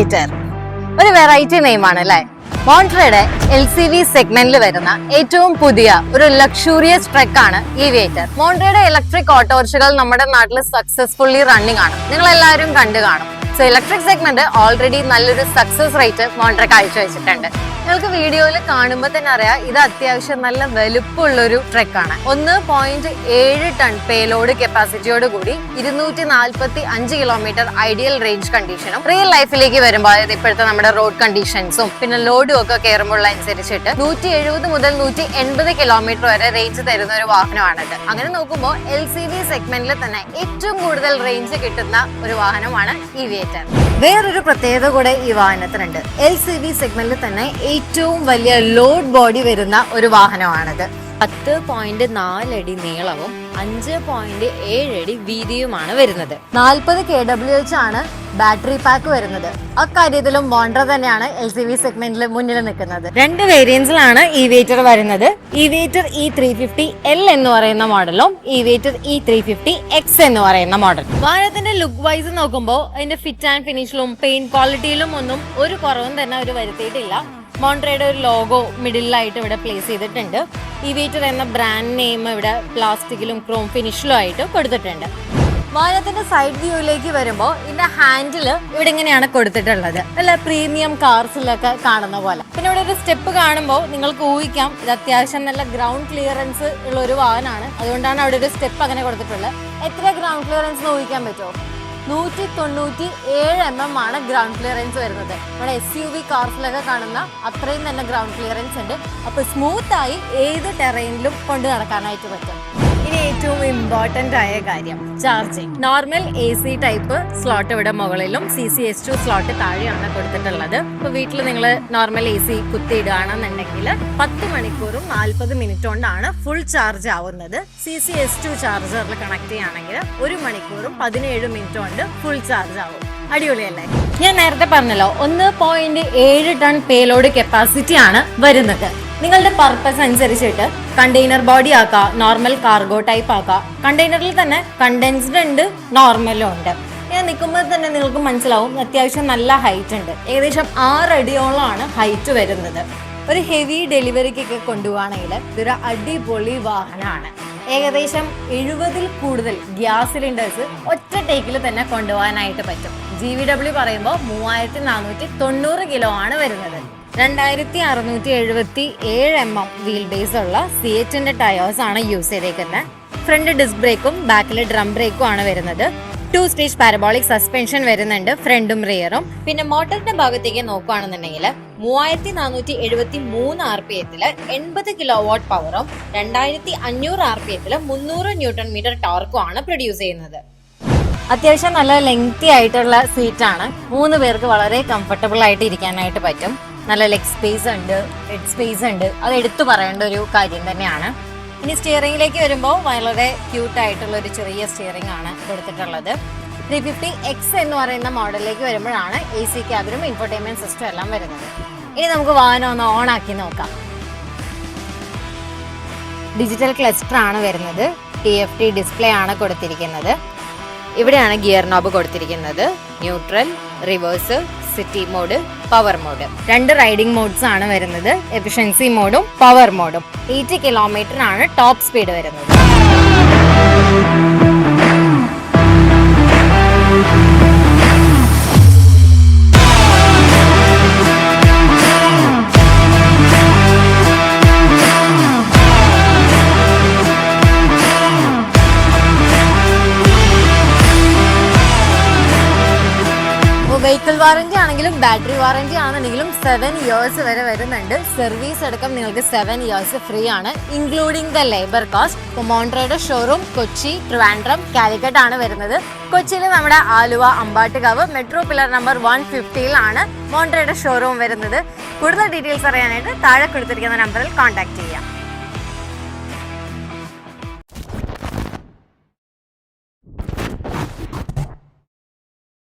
വേറ്റർ ഒരു വെറൈറ്റി നെയിമാണ് അല്ലേ? മോൺട്രയുടെ L C V സെഗ്മെന്റിൽ വരുന്ന ഏറ്റവും പുതിയ ഒരു ലക്ഷൂറിയസ് ട്രക്ക് ആണ് ഈ വേറ്റർ മോൺട്രയുടെ ഇലക്ട്രിക് ഓട്ടോറിക്ഷകൾ നമ്മുടെ നാട്ടിൽ സക്സസ്ഫുള്ളി റണ്ണിംഗ് ആണ്. നിങ്ങൾ എല്ലാവരും കണ്ടു കാണും. സോ ഇലക്ട്രിക് സെഗ്മെന്റ് ഓൾറെഡി നല്ലൊരു സക്സസ് റേറ്റ് മോണ്ടർ കാഴ്ചവെച്ചിട്ടുണ്ട് നിങ്ങൾക്ക് വീഡിയോയിൽ കാണുമ്പോൾ തന്നെ അറിയാം ഇത് അത്യാവശ്യം നല്ല വലുപ്പമുള്ളൊരു ട്രക്കാണ് ഒന്ന് പോയിന്റ് ഏഴ് ടൺ പേലോഡ് കപ്പാസിറ്റിയോട് കൂടി ഇരുന്നൂറ്റി നാൽപ്പത്തി അഞ്ച് കിലോമീറ്റർ ഐഡിയൽ റേഞ്ച് കണ്ടീഷനും റിയൽ ലൈഫിലേക്ക് വരുമ്പോൾ അതായത് ഇപ്പോഴത്തെ നമ്മുടെ റോഡ് കണ്ടീഷൻസും പിന്നെ ലോഡും ഒക്കെ കയറുമ്പോൾ അനുസരിച്ചിട്ട് നൂറ്റി എഴുപത് മുതൽ നൂറ്റി എൺപത് കിലോമീറ്റർ വരെ റേഞ്ച് തരുന്ന ഒരു വാഹനമാണിത് അങ്ങനെ നോക്കുമ്പോൾ എൽ സി വി സെഗ്മെന്റിൽ തന്നെ ഏറ്റവും കൂടുതൽ റേഞ്ച് കിട്ടുന്ന ഒരു വാഹനമാണ് ഈ വിയേറ്റർ വേറൊരു പ്രത്യേകത കൂടെ ഈ വാഹനത്തിനുണ്ട്. എൽ സി വി സെഗ്മെന്റിൽ തന്നെ ഏറ്റവും വലിയ ലോഡ് ബോഡി വരുന്ന ഒരു വാഹനമാണിത്. പത്ത് പോയിന്റ് നാലടി നീളവും അഞ്ച് പോയിന്റ് ഏഴടി വീതിയുമാണ് വരുന്നത്. നാൽപ്പത് കെ ഡബ്ല്യു എച്ച് ആണ് ബാറ്ററി പാക്ക് വരുന്നത്. അക്കാര്യത്തിലും ബോണ്ടർ തന്നെയാണ് എൽ സി വി സെഗ്മെന്റിൽ മുന്നിൽ നിൽക്കുന്നത്. രണ്ട് വേരിയൻസിലാണ് ഈ വേറ്റർ വരുന്നത്. ഈ വേറ്റർ ഇ ത്രീ ഫിഫ്റ്റി എൽ എന്ന് പറയുന്ന മോഡലും ഈ വേറ്റർ ഇ ത്രീ ഫിഫ്റ്റി എക്സ് എന്ന് പറയുന്ന മോഡൽ വാഹനത്തിന്റെ ലുക്ക് വൈസ് നോക്കുമ്പോൾ അതിന്റെ ഫിറ്റ് ആൻഡ് ഫിനിഷിലും പെയിന്റ് ക്വാളിറ്റിയിലും ഒന്നും ഒരു കുറവും തന്നെ അവർ വരുത്തിയിട്ടില്ല. മോൺട്രയുടെ ഒരു ലോഗോ മിഡിലായിട്ട് ഇവിടെ പ്ലേസ് ചെയ്തിട്ടുണ്ട്. ഈ വീറ്റർ എന്ന ബ്രാൻഡ് നെയിം ഇവിടെ പ്ലാസ്റ്റിക്കിലും ക്രോം ഫിനിഷിലും ആയിട്ട് കൊടുത്തിട്ടുണ്ട്. വാഹനത്തിന്റെ സൈഡ് വ്യൂയിലേക്ക് വരുമ്പോൾ ഇതിന്റെ ഹാൻഡിൽ ഇവിടെ ഇങ്ങനെയാണ് കൊടുത്തിട്ടുള്ളത്. അല്ല പ്രീമിയം കാർസിലൊക്കെ കാണുന്ന പോലെ. പിന്നെ ഇവിടെ ഒരു സ്റ്റെപ്പ് കാണുമ്പോൾ നിങ്ങൾക്ക് ഊഹിക്കാം ഇത് അത്യാവശ്യം നല്ല ഗ്രൗണ്ട് ക്ലിയറൻസ് ഉള്ള ഒരു വാഹനമാണ്. അതുകൊണ്ടാണ് അവിടെ ഒരു സ്റ്റെപ്പ് അങ്ങനെ കൊടുത്തിട്ടുള്ളത്. എത്ര ഗ്രൗണ്ട് ക്ലിയറൻസ് ഊഹിക്കാൻ പറ്റുമോ? നൂറ്റി തൊണ്ണൂറ്റി ഏഴ് എം എം ആണ് ഗ്രൗണ്ട് ക്ലിയറൻസ് വരുന്നത്. നമ്മുടെ എസ് യു വി കാർസിലൊക്കെ കാണുന്ന അത്രയും തന്നെ ഗ്രൗണ്ട് ക്ലിയറൻസ് ഉണ്ട്. അപ്പോൾ സ്മൂത്തായി ഏത് ടെറൈനിലും കൊണ്ട് നടക്കാനായിട്ട് പറ്റും. ഇനി ഏറ്റവും ഇമ്പോർട്ടന്റ് ആയ കാര്യം charging normal A C type slot ഇവിടെ മുകളിലും C C S two slot താഴെയാണ് കൊടുത്തിട്ടുള്ളത്. ഇപ്പൊ വീട്ടിൽ നിങ്ങൾ നോർമൽ എ സി കുത്തിയിടുകയാണെന്നുണ്ടെങ്കിൽ പത്ത് മണിക്കൂറും നാൽപ്പത് മിനിറ്റ് കൊണ്ടാണ് ഫുൾ ചാർജ് ആവുന്നത്. സി സി എസ് ടു ചാർജറിൽ കണക്ട് ചെയ്യുകയാണെങ്കിൽ ഒരു മണിക്കൂറും പതിനേഴ് മിനിറ്റ് കൊണ്ട് ഫുൾ ചാർജ് ആവും. അടിപൊളിയല്ലേ? ഞാൻ നേരത്തെ പറഞ്ഞല്ലോ ഒന്ന് പോയിന്റ് ഏഴ് ടൺ പേലോഡ് കപ്പാസിറ്റി ആണ് വരുന്നത്. നിങ്ങളുടെ പർപ്പസ് അനുസരിച്ചിട്ട് കണ്ടെയ്നർ ബോഡി ആക്കാം നോർമൽ കാർഗോ ടൈപ്പ് ആക്കാം. കണ്ടെയ്നറിൽ തന്നെ കണ്ടൻസ്ഡ് ഉണ്ട് നോർമലും ഉണ്ട്. ഞാൻ നിൽക്കുമ്പോൾ തന്നെ നിങ്ങൾക്ക് മനസ്സിലാവും അത്യാവശ്യം നല്ല ഹൈറ്റ് ഉണ്ട്. ഏകദേശം ആറ് അടിയോളമാണ് ഹൈറ്റ് വരുന്നത്. ഒരു ഹെവി ഡെലിവറിക്കൊക്കെ കൊണ്ടുപോവാണെങ്കിൽ ഇതൊരു അടിപൊളി വാഹനമാണ്. ഏകദേശം എഴുപതിൽ കൂടുതൽ ഗ്യാസ് സിലിണ്ടേഴ്സ് ഒറ്റ ടേക്കിൽ തന്നെ കൊണ്ടുപോകാനായിട്ട് പറ്റും. ജി വി ഡബ്ല്യു പറയുമ്പോൾ മൂവായിരത്തി നാനൂറ്റി തൊണ്ണൂറ് കിലോ ആണ് വരുന്നത്. രണ്ടായിരത്തി അറുന്നൂറ്റി എഴുപത്തി ഏഴ് എം എം വീൽ ബേസ് ഉള്ള സിയറ്റിന്റെ ടയേഴ്സ് ആണ് യൂസ് ചെയ്തേക്കുന്നത്. ഫ്രണ്ട് ഡിസ്ക് ബ്രേക്കും ബാക്കിലെ ഡ്രം ബ്രേക്കും ആണ് വരുന്നത്. ടു സ്റ്റേജ് പാരബോളിക് സസ്പെൻഷൻ വരുന്നുണ്ട് ഫ്രണ്ടും റിയറും പിന്നെ മോട്ടറിന്റെ ഭാഗത്തേക്ക് നോക്കുകയാണെന്നുണ്ടെങ്കിൽ മൂവായിരത്തി നാനൂറ്റി എഴുപത്തി മൂന്ന് ആർ പി എത്തിൽ എൺപത് കിലോ വാട്ട് പവറും രണ്ടായിരത്തി അഞ്ഞൂറ് ആർ പി എത്തിൽ മുന്നൂറ് ന്യൂട്ടൺ മീറ്റർ ടോർക്കും ആണ് പ്രൊഡ്യൂസ് ചെയ്യുന്നത്. അത്യാവശ്യം നല്ല ലെങ്തി ആയിട്ടുള്ള സീറ്റാണ് മൂന്ന് പേർക്ക് വളരെ കംഫർട്ടബിൾ ആയിട്ട് ഇരിക്കാനായിട്ട് പറ്റും. നല്ല ലെഗ് സ്പേസ് ഉണ്ട് ഹെഡ് സ്പേസ് ഉണ്ട്. അത് എടുത്തു പറയേണ്ട ഒരു കാര്യം തന്നെയാണ്. ഇനി സ്റ്റിയറിംഗിലേക്ക് വരുമ്പോൾ വളരെ ക്യൂട്ട് ആയിട്ടുള്ള ഒരു ചെറിയ സ്റ്റിയറിംഗ് ആണ് കൊടുത്തിട്ടുള്ളത്. ത്രീ ഫിഫ്റ്റി എക്സ് എന്ന് പറയുന്ന മോഡലിലേക്ക് വരുമ്പോഴാണ് എ സി ക്യാബിനും ഇൻഫർടൈൻമെന്റ് സിസ്റ്റം എല്ലാം വരുന്നത്. ഇനി നമുക്ക് വാഹനം ഒന്ന് ഓൺ ആക്കി നോക്കാം. ഡിജിറ്റൽ ക്ലസ്റ്റർ ആണ് വരുന്നത്. ടി എഫ് ടി ഡിസ്പ്ലേ ആണ് കൊടുത്തിരിക്കുന്നത്. ഇവിടെയാണ് ഗിയർ നോബ് കൊടുത്തിരിക്കുന്നത്. Neutral reverse city mode power mode രണ്ട് റൈഡിംഗ് മോഡ്സ് ആണ് വരുന്നത്. എഫിഷ്യൻസി മോഡും പവർ മോഡും എയ്റ്റി കിലോമീറ്റർ ആണ് ടോപ്പ് സ്പീഡ് വരുന്നത്. വാറന്റി ആണെങ്കിലും ബാറ്ററി വാറന്റി ആണെങ്കിലും സെവൻ ഇയേഴ്സ് വരെ വരുന്നുണ്ട്. സർവീസ് അടക്കം നിങ്ങൾക്ക് സെവൻ ഇയേഴ്സ് ഫ്രീ ആണ്. Including the labour cost മോൺട്രയുടെ showroom Kochi Trivandrum Calicut ആണ് വരുന്നത്. കൊച്ചിയിൽ നമ്മുടെ Aluva Ambattukavu metro pillar number one ഫിഫ്റ്റിയിലാണ് മോൺട്രയുടെ showroom വരുന്നത്. കൂടുതൽ ഡീറ്റെയിൽസ് അറിയാനായിട്ട് താഴെ കൊടുത്തിരിക്കുന്ന നമ്പറിൽ കോൺടാക്ട് ചെയ്യാം.